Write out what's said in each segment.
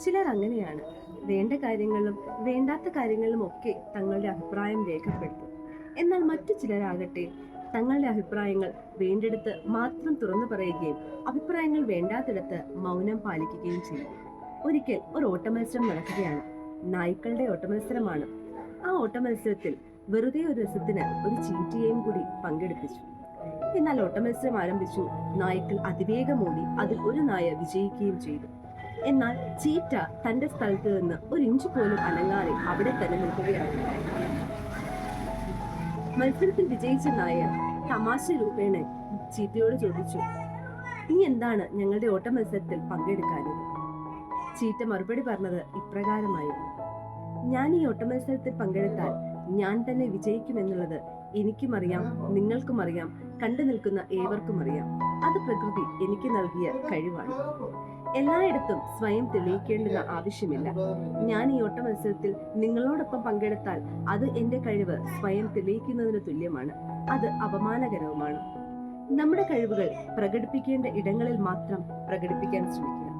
ചിലർ അങ്ങനെയാണ്. വേണ്ട കാര്യങ്ങളിലും വേണ്ടാത്ത കാര്യങ്ങളിലും ഒക്കെ തങ്ങളുടെ അഭിപ്രായം രേഖപ്പെടുത്തും. എന്നാൽ മറ്റു ചിലരാകട്ടെ തങ്ങളുടെ അഭിപ്രായങ്ങൾ വേണ്ടെടുത്ത് മാത്രം തുറന്നു പറയുകയും അഭിപ്രായങ്ങൾ വേണ്ടാത്തിടത്ത് മൗനം പാലിക്കുകയും ചെയ്യും. ഒരിക്കൽ ഒരു ഓട്ടമത്സരം നടക്കുകയാണ്. നായ്ക്കളുടെ ഓട്ടമത്സരമാണ്. ആ ഓട്ടമത്സരത്തിൽ വെറുതെ ഒരു രസത്തിന് ഒരു ചീറ്റിയെയും കൂടി പങ്കെടുപ്പിച്ചു. എന്നാൽ ഓട്ടമത്സരം ആരംഭിച്ചു. നായ്ക്കൾ അതിവേഗം ഓടി അതിൽ ഒരു നായ വിജയിക്കുകയും ചെയ്തു. എന്നാൽ ചീറ്റ തന്റെ സ്ഥലത്ത് നിന്ന് ഒരു ഇഞ്ച് പോലും അനങ്ങാതെ അവിടെ തന്നെ നിൽക്കുകയാണ്. മത്സരത്തിൽ വിജയിച്ച നായ തമാശ രൂപേണ ചീറ്റയോട് ചോദിച്ചു നീ എന്താണ് ഞങ്ങളുടെ ഓട്ട മത്സരത്തിൽ പങ്കെടുക്കാനത് ചീറ്റ മറുപടി പറഞ്ഞത് ഇപ്രകാരമായിരുന്നു ഞാൻ ഈ ഓട്ട മത്സരത്തിൽ പങ്കെടുത്താൽ ഞാൻ തന്നെ വിജയിക്കുമെന്നുള്ളത് എനിക്കും അറിയാം നിങ്ങൾക്കും അറിയാം കണ്ടു നിൽക്കുന്ന ഏവർക്കും അറിയാം അത് പ്രകൃതി എനിക്ക് നൽകിയ കഴിവാണ്. എല്ലായിടത്തും സ്വയം തെളിയിക്കേണ്ടുന്ന ആവശ്യമില്ല. ഞാൻ ഈ ഓട്ട മത്സരത്തിൽ നിങ്ങളോടൊപ്പം പങ്കെടുത്താൽ അത് എന്റെ കഴിവ് സ്വയം തെളിയിക്കുന്നതിന് തുല്യമാണ്. അത് അപമാനകരവുമാണ്. നമ്മുടെ കഴിവുകൾ പ്രകടിപ്പിക്കേണ്ട ഇടങ്ങളിൽ മാത്രം പ്രകടിപ്പിക്കാൻ ശ്രമിക്കുക.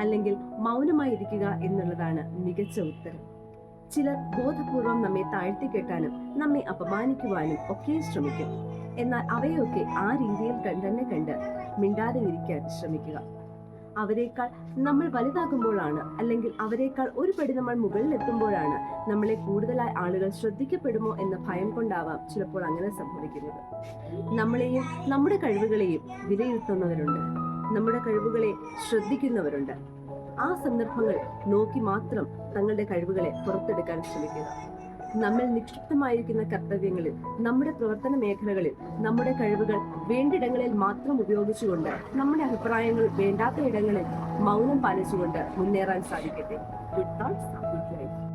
അല്ലെങ്കിൽ മൗനമായിരിക്കുക എന്നുള്ളതാണ് മികച്ച ഉത്തരം. ചിലർ ബോധപൂർവം നമ്മെ താഴ്ത്തിക്കെട്ടാനും നമ്മെ അപമാനിക്കുവാനും ഒക്കെ ശ്രമിക്കും. എന്നാൽ അവയൊക്കെ ആ രീതിയിൽ തന്നെ കണ്ട് മിണ്ടാതെ ഇരിക്കാൻ ശ്രമിക്കുക. അവരെക്കാൾ നമ്മൾ വലുതാകുമ്പോഴാണ് അല്ലെങ്കിൽ അവരെക്കാൾ ഒരു പടി നമ്മൾ മുകളിലെത്തുമ്പോഴാണ് നമ്മളെ കൂടുതലായി ആളുകൾ ശ്രദ്ധിക്കപ്പെടുമോ എന്ന ഭയം കൊണ്ടാവാം ചിലപ്പോൾ അങ്ങനെ സംഭവിക്കുന്നത്. നമ്മളെയും നമ്മുടെ കഴിവുകളെയും വിലയിരുത്തുന്നവരുണ്ട്. നമ്മുടെ കഴിവുകളെ ശ്രദ്ധിക്കുന്നവരുണ്ട്. ആ സന്ദർഭങ്ങൾ നോക്കി മാത്രം തങ്ങളുടെ കഴിവുകളെ പുറത്തെടുക്കാൻ ശ്രമിക്കുക. നമ്മൾ നിക്ഷിപ്തമായിരിക്കുന്ന കർത്തവ്യങ്ങളിൽ നമ്മുടെ പ്രവർത്തന മേഖലകളിൽ നമ്മുടെ കഴിവുകൾ വേണ്ടിടങ്ങളിൽ മാത്രം ഉപയോഗിച്ചുകൊണ്ട് നമ്മുടെ അഭിപ്രായങ്ങൾ വേണ്ടാത്ത ഇടങ്ങളിൽ മൗനം പാലിച്ചുകൊണ്ട് മുന്നേറാൻ സാധിക്കട്ടെ. Good thoughts good life